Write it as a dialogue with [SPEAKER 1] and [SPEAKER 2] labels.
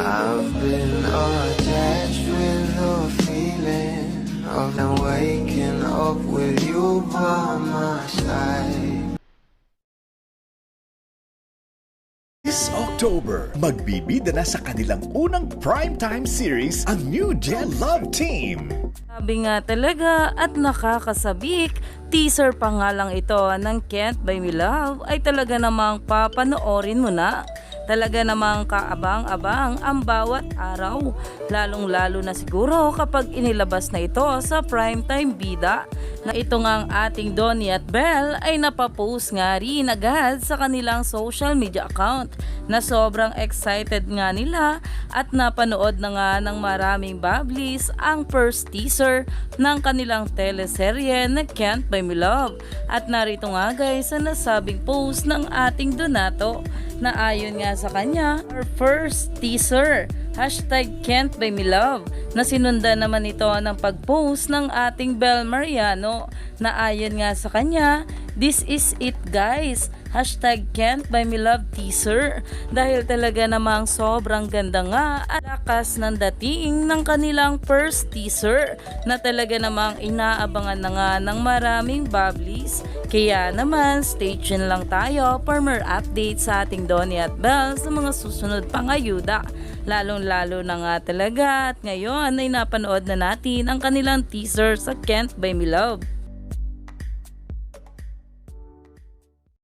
[SPEAKER 1] I've been attached with the feeling of now waking up with you by my side.
[SPEAKER 2] This October, magbibida na sa kanilang unang primetime series ang New Gen Love Team.
[SPEAKER 3] Sabi nga talaga at nakakasabik, teaser pa nga lang ito ng Can't Buy Me Love ay talaga namang papanoorin mo na. Talaga namang kaabang-abang ang bawat araw, lalong-lalo na siguro kapag inilabas na ito sa primetime bida. Na ito nga ang ating Donnie at Belle ay napapost nga rin agad sa kanilang social media account. Na sobrang excited nga nila at napanood na nga ng maraming bablis ang first teaser ng kanilang teleserye na Can't Buy Me Love. At narito nga guys sa nasabing post ng ating Donato na ayon nga sa kanya, our first teaser Hashtag Can't Buy Me na sinundan naman ito ng pag-post ng ating Bel Mariano na ayon nga sa kanya, This is it guys. Hashtag Can't Buy Me teaser dahil talaga namang sobrang ganda nga at lakas ng dating ng kanilang first teaser na talaga namang inaabangan na nga ng maraming bablis. Kaya naman, stay tuned lang tayo for more updates sa ating Donnie at Belle sa mga susunod pang ayuda. Lalong-lalo na nga talaga at ngayon ay napanood na natin ang kanilang teaser sa Can't Buy Me Love.